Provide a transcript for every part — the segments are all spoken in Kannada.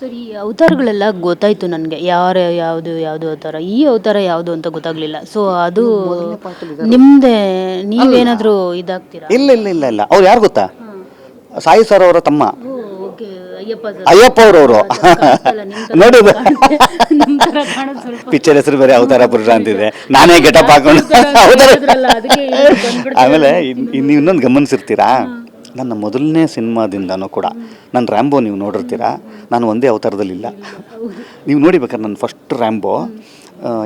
ಸರ್ ಈ ಅವತಾರಗಳೆಲ್ಲ ಗೊತ್ತಾಯ್ತು ನನಗೆ. ಯಾರು ಯಾವುದು ಯಾವುದು ಅವತಾರ ಈ ಅವತಾರ ಯಾವುದು ಅಂತ ಗೊತ್ತಾಗ್ಲಿಲ್ಲ. ಸೊ ಅದು ನಿಮ್ದೆ ನೀವೇನಾದ್ರೂ ಇದಾಗ್ತೀರಾ? ಇಲ್ಲ ಇಲ್ಲ ಇಲ್ಲ ಇಲ್ಲ. ಅವ್ರು ಯಾರು ಗೊತ್ತಾ? ಸಾಯಿ ಸರ್ ಅವರ ತಮ್ಮ. ಓಕೆ. ಅಯ್ಯಪ್ಪ ಸರ್ ಅಯ್ಯಪ್ಪ ಅವರವರು ನೋಡಿ ಪಿಕ್ಚರ್ ಹೆಸರು ಬೇರೆ ಅವತಾರ ಪುರುಷ ಅಂತಿದೆ ನಾನೇ ಗೆಟಪ್ ಹಾಕೊಂಡು. ಅವತಾರ ಆಮೇಲೆ ನೀವು ಇನ್ನೊಂದು ಗಮನಿಸಿರ್ತೀರಾ? ನನ್ನ ಮೊದಲನೇ ಸಿನಿಮಾದಿಂದನೂ ಕೂಡ. ನಾನು ರ್ಯಾಂಬೋ ನೀವು ನೋಡಿರ್ತೀರಾ? ನಾನು ಒಂದೇ ಅವತಾರದಲ್ಲಿಲ್ಲ. ನೀವು ನೋಡಿಬೇಕಾದ್ರೆ ನನ್ನ ಫಸ್ಟ್ ರ್ಯಾಂಬೋ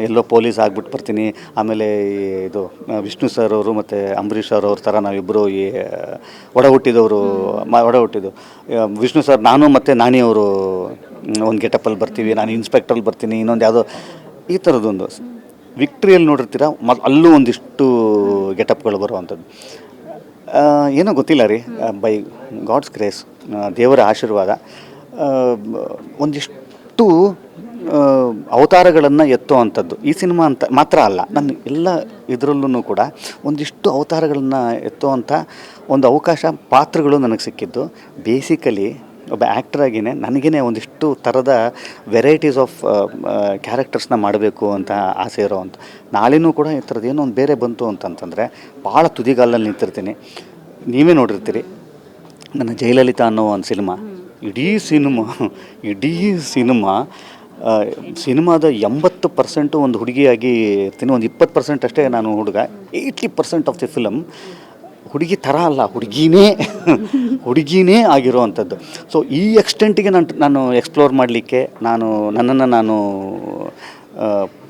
ಎಲ್ಲೋ ಪೊಲೀಸ್ ಆಗ್ಬಿಟ್ಟು ಬರ್ತೀನಿ. ಆಮೇಲೆ ಇದು ವಿಷ್ಣು ಸರ್ ಅವರು ಮತ್ತು ಅಂಬರೀಷ್ ಸರ್ ಅವ್ರ ಥರ ನಾವಿಬ್ಬರು ಈ ಒಡ ಹುಟ್ಟಿದವರು ಒಡ ಹುಟ್ಟಿದ್ದು. ವಿಷ್ಣು ಸರ್ ನಾನು ಮತ್ತು ನಾನಿ ಅವರು ಒಂದು ಗೆಟಪ್ಪಲ್ಲಿ ಬರ್ತೀವಿ. ನಾನು ಇನ್ಸ್ಪೆಕ್ಟ್ರಲ್ಲಿ ಬರ್ತೀನಿ. ಇನ್ನೊಂದು ಯಾವುದೋ, ಈ ಥರದ್ದೊಂದು ವಿಕ್ಟ್ರಿಯಲ್ಲಿ ನೋಡಿರ್ತೀರ? ಮ, ಅಲ್ಲೂ ಒಂದಿಷ್ಟು ಗೆಟಪ್ಗಳು ಬರುವಂಥದ್ದು. ಏನೋ ಗೊತ್ತಿಲ್ಲ ರೀ. ಬೈ ಗಾಡ್ಸ್ ಗ್ರೇಸ್ ದೇವರ ಆಶೀರ್ವಾದ ಒಂದಿಷ್ಟು ಅವತಾರಗಳನ್ನು ಎತ್ತುವಂಥದ್ದು. ಈ ಸಿನಿಮಾ ಅಂತ ಮಾತ್ರ ಅಲ್ಲ, ನನ್ನ ಎಲ್ಲ ಇದರಲ್ಲೂ ಕೂಡ ಒಂದಿಷ್ಟು ಅವತಾರಗಳನ್ನು ಎತ್ತುವಂಥ ಒಂದು ಅವಕಾಶ ಪಾತ್ರಗಳು ನನಗೆ ಸಿಕ್ಕಿದ್ದು. ಬೇಸಿಕಲಿ ಒಬ್ಬ ಆ್ಯಕ್ಟರ್ ಆಗಿನೇ ನನಗೇ ಒಂದಿಷ್ಟು ಥರದ ವೆರೈಟೀಸ್ ಆಫ್ ಕ್ಯಾರೆಕ್ಟರ್ಸ್ನ ಮಾಡಬೇಕು ಅಂತ ಆಸೆ ಇರೋವಂಥ ನಾಳೆನೂ ಕೂಡ ಈ ಥರದ್ದು ಏನೋ ಒಂದು ಬೇರೆ ಬಂತು ಅಂತಂತಂದರೆ ಭಾಳ ತುದಿಗಾಲಲ್ಲಿ ನಿಂತಿರ್ತೀನಿ. ನೀವೇ ನೋಡಿರ್ತೀರಿ. ನನ್ನ ಜಯಲಲಿತಾ ಅನ್ನೋ ಒಂದು ಸಿನಿಮಾ. ಇಡೀ ಸಿನಿಮಾ ಇಡೀ ಸಿನಿಮಾ ಸಿನಿಮಾದ ಎಂಬತ್ತು ಪರ್ಸೆಂಟು ಒಂದು ಹುಡುಗಿಯಾಗಿ ಇರ್ತೀನಿ. ಒಂದು ಇಪ್ಪತ್ತು ಪರ್ಸೆಂಟ್ ಅಷ್ಟೇ ನಾನು ಹುಡುಗ. Eighty percent of the film ಹುಡುಗಿ ಥರ ಅಲ್ಲ, ಹುಡುಗಿನೇ ಹುಡುಗಿನೇ ಆಗಿರೋ ಅಂಥದ್ದು ಸೊ ಈ ಎಕ್ಸ್ಟೆಂಟಿಗೆ ನಾನು ನಾನು ಎಕ್ಸ್ಪ್ಲೋರ್ ಮಾಡಲಿಕ್ಕೆ ನಾನು, ನನ್ನನ್ನು ನಾನು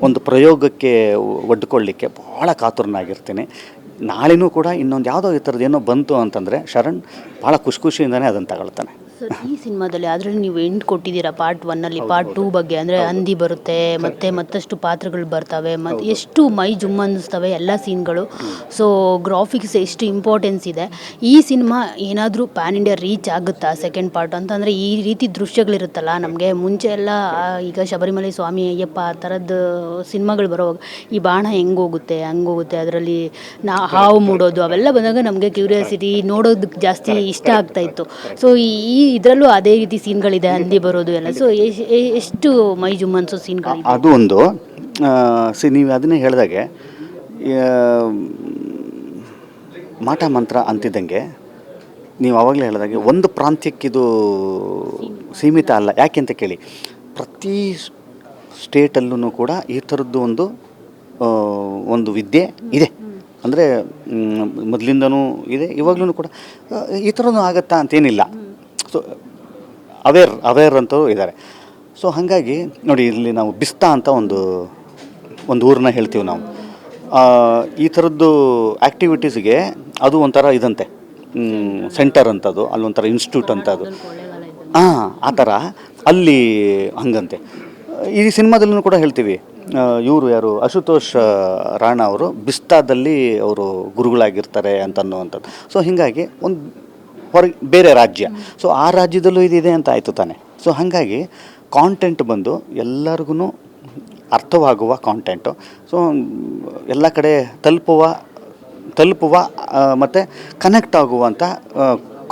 ಒಂದು ಪ್ರಯೋಗಕ್ಕೆ ಒಡ್ಕೊಳ್ಳಿಕ್ಕೆ ಭಾಳ ಕಾತುರನಾಗಿರ್ತೀನಿ. ನಾಳೆನೂ ಕೂಡ ಇನ್ನೊಂದು ಯಾವುದೋ ಈ ಥರದ್ದು ಏನೋ ಬಂತು ಅಂತಂದರೆ ಶರಣ್ ಭಾಳ ಖುಷಿ ಖುಷಿಯಿಂದನೇ ಅದನ್ನು ತಗೊಳ್ತಾನೆ. ಸರ್ ಈ ಸಿನಿಮಾದಲ್ಲಿ ಅದರಲ್ಲಿ ನೀವು ಎಂಡ್ ಕೊಟ್ಟಿದ್ದೀರಾ? ಪಾರ್ಟ್ ಒನ್ನಲ್ಲಿ ಪಾರ್ಟ್ ಟೂ ಬಗ್ಗೆ. ಅಂದರೆ ಹಂದಿ. ಬರುತ್ತೆ ಮತ್ತೆ ಮತ್ತಷ್ಟು ಪಾತ್ರಗಳು ಬರ್ತವೆ ಮತ್ತು ಎಷ್ಟು ಮೈ ಜುಮ್ ಅನ್ನಿಸ್ತವೆ ಎಲ್ಲ ಸೀನ್ಗಳು. ಸೊ ಗ್ರಾಫಿಕ್ಸ್ ಎಷ್ಟು ಇಂಪಾರ್ಟೆನ್ಸ್ ಇದೆ. ಈ ಸಿನಿಮಾ ಏನಾದರೂ ಪ್ಯಾನ್ ಇಂಡಿಯಾ ರೀಚ್ ಆಗುತ್ತಾ ಸೆಕೆಂಡ್ ಪಾರ್ಟ್ ಅಂತಂದರೆ ಈ ರೀತಿ ದೃಶ್ಯಗಳಿರುತ್ತಲ್ಲ ನಮಗೆ ಮುಂಚೆ ಎಲ್ಲ ಈಗ ಶಬರಿಮಲೆ ಸ್ವಾಮಿ ಅಯ್ಯಪ್ಪ ಆ ಥರದ್ದು ಸಿನಿಮಾಗಳು ಬರೋವಾಗ ಈ ಬಾಣ ಹೆಂಗೋಗುತ್ತೆ ಹೋಗುತ್ತೆ ಹಂಗೆ ಹೋಗುತ್ತೆ ಅದರಲ್ಲಿ ನಾ ಹಾವು ಮೂಡೋದು ಅವೆಲ್ಲ ಬಂದಾಗ ನಮಗೆ ಕ್ಯೂರಿಯಾಸಿಟಿ ನೋಡೋದಕ್ಕೆ ಜಾಸ್ತಿ ಇಷ್ಟ ಆಗ್ತಾಯಿತ್ತು ಸೊ ಈ ಇದರಲ್ಲೂ ಅದೇ ರೀತಿ ಸೀನ್ಗಳಿದೆ, ಹಂದಿ ಬರೋದು ಎಲ್ಲ. ಸೊ ಎಷ್ಟು ಮೈ ಜುಮ್ ಅನ್ಸೋ ಸೀನ್ಗಳಿದೆ ಅದು ಒಂದು ಸಿ, ನೀವು ಅದನ್ನೇ ಹೇಳಿದಾಗೆ ಮಾಟ ಮಂತ್ರ ಅಂತಿದ್ದಂಗೆ, ನೀವು ಆವಾಗಲೇ ಹೇಳಿದಾಗೆ, ಒಂದು ಪ್ರಾಂತ್ಯಕ್ಕಿದು ಸೀಮಿತ ಅಲ್ಲ. ಯಾಕೆ ಅಂತ ಕೇಳಿ, ಪ್ರತಿ ಸ್ಟೇಟಲ್ಲೂ ಕೂಡ ಈ ಥರದ್ದು ಒಂದು ಒಂದು ವಿದ್ಯೆ ಇದೆ. ಅಂದರೆ ಮೊದಲಿಂದನೂ ಇದೆ ಇವಾಗ್ಲೂ ಕೂಡ ಈ ಥರನೂ ಆಗತ್ತಾ ಅಂತೇನಿಲ್ಲ. ಸೊ ಅವೇರ್ ಅವೇರ್ ಅಂತೂ ಇದ್ದಾರೆ. ಸೊ ಹಾಗಾಗಿ ನೋಡಿ ಇಲ್ಲಿ ನಾವು ಬಿಸ್ತಾ ಅಂತ ಒಂದು ಒಂದು ಊರನ್ನ ಹೇಳ್ತೀವಿ ನಾವು. ಈ ಥರದ್ದು ಆ್ಯಕ್ಟಿವಿಟೀಸ್ಗೆ ಅದು ಒಂಥರ ಇದಂತೆ. ಸೆಂಟರ್ ಅಂತದು ಅಲ್ಲೊಂಥರ ಇನ್ಸ್ಟಿಟ್ಯೂಟ್ ಅಂತ ಅದು ಹಾಂ ಆ ಥರ ಅಲ್ಲಿ ಹಂಗಂತೆ. ಈ ಸಿನಿಮಾದಲ್ಲೂ ಕೂಡ ಹೇಳ್ತೀವಿ. ಇವರು ಯಾರು? ಅಶುತೋಷ್ ರಾಣಾ ಅವರು ಬಿಸ್ತಾದಲ್ಲಿ ಅವರು ಗುರುಗಳಾಗಿರ್ತಾರೆ ಅಂತ ಅನ್ನುವಂಥದ್ದು ಸೊ ಹೀಗಾಗಿ ಒಂದು ಹೊರಗೆ ಬೇರೆ ರಾಜ್ಯ. ಸೊ ಆ ರಾಜ್ಯದಲ್ಲೂ ಇದಿದೆ ಅಂತ ಆಯಿತು ತಾನೆ. ಸೊ ಹಾಗಾಗಿ ಕಾಂಟೆಂಟ್ ಬಂದು ಎಲ್ಲರಿಗೂ ಅರ್ಥವಾಗುವ ಕಾಂಟೆಂಟು ಸೊ ಎಲ್ಲ ಕಡೆ ತಲುಪುವ ತಲುಪುವ ಮತ್ತು ಕನೆಕ್ಟ್ ಆಗುವಂಥ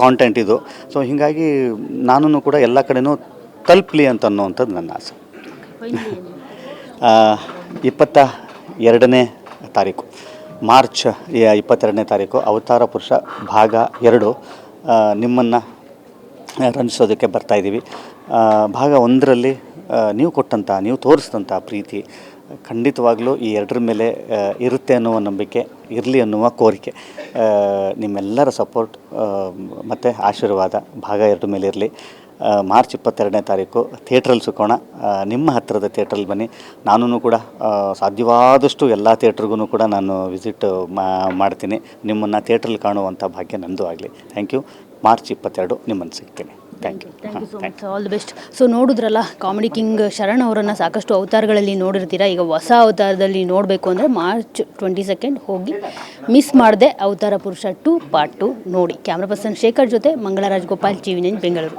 ಕಾಂಟೆಂಟ್ ಇದು. ಸೊ ಹೀಗಾಗಿ ನಾನು ಕೂಡ ಎಲ್ಲ ಕಡೆನೂ ತಲುಪಲಿ ಅಂತ ಅನ್ನುವಂಥದ್ದು ನನ್ನ ಆಸೆ. ಇಪ್ಪತ್ತ ಎರಡನೇ ತಾರೀಕು. ಮಾರ್ಚ್ ಇಪ್ಪತ್ತೆರಡನೇ ತಾರೀಕು, ಅವತಾರ ಪುರುಷ ಭಾಗ ಎರಡು. ನಿಮ್ಮನ್ನು ರಂಜಿಸೋದಕ್ಕೆ ಬರ್ತಾಯಿದ್ದೀವಿ ಭಾಗ ಒಂದರಲ್ಲಿ ನೀವು ಕೊಟ್ಟಂಥ ನೀವು ತೋರಿಸಿದಂಥ ಪ್ರೀತಿ ಖಂಡಿತವಾಗ್ಲೂ ಈ ಎರಡರ ಮೇಲೆ ಇರುತ್ತೆ ಅನ್ನುವ ನಂಬಿಕೆ, ಇರಲಿ ಅನ್ನುವ ಕೋರಿಕೆ. ನಿಮ್ಮೆಲ್ಲರ ಸಪೋರ್ಟ್ ಮತ್ತು ಆಶೀರ್ವಾದ ಭಾಗ ಎರಡು ಮೇಲೆ ಇರಲಿ. ಮಾರ್ಚ್ ಇಪ್ಪತ್ತೆರಡನೇ ತಾರೀಕು ಥಿಯೇಟ್ರಲ್ಲಿ ಸಿಕ್ಕೋಣ ನಿಮ್ಮ ಹತ್ತಿರದ ಥಿಯೇಟ್ರಲ್ಲಿ ಬನ್ನಿ. ನಾನು ಕೂಡ ಸಾಧ್ಯವಾದಷ್ಟು ಎಲ್ಲ ಥಿಯೇಟ್ರಿಗೂ ಕೂಡ ನಾನು ವಿಸಿಟ್ ಮಾಡ್ತೀನಿ. ನಿಮ್ಮನ್ನು ಥಿಯೇಟ್ರಲ್ಲಿ ಕಾಣುವಂಥ ಭಾಗ್ಯ ನಂದು ಆಗಲಿ. Thank you. ಮಾರ್ಚ್ ಇಪ್ಪತ್ತೆರಡು ನಿಮ್ಮನ್ನು ಸಿಗ್ತೀನಿ thank you. Thank you so much all the best so ನೋಡಿದ್ರಲ್ಲ ಕಾಮಿಡಿ ಕಿಂಗ್ ಶರಣ್ ಅವರನ್ನು ಸಾಕಷ್ಟು ಅವತಾರಗಳಲ್ಲಿ ನೋಡಿರ್ತೀರಾ? ಈಗ ಹೊಸ ಅವತಾರದಲ್ಲಿ ನೋಡಬೇಕು ಅಂದರೆ ಮಾರ್ಚ್ ಟ್ವೆಂಟಿ ಸೆಕೆಂಡ್ ಹೋಗಿ ಮಿಸ್ ಮಾಡದೆ Avatara Purusha two part two ನೋಡಿ. ಕ್ಯಾಮ್ರಾ ಪರ್ಸನ್ ಶೇಖರ್ ಜೊತೆ ಮಂಗಳರಾಜ್ ಗೋಪಾಲ್ ಟಿ ಬೆಂಗಳೂರು.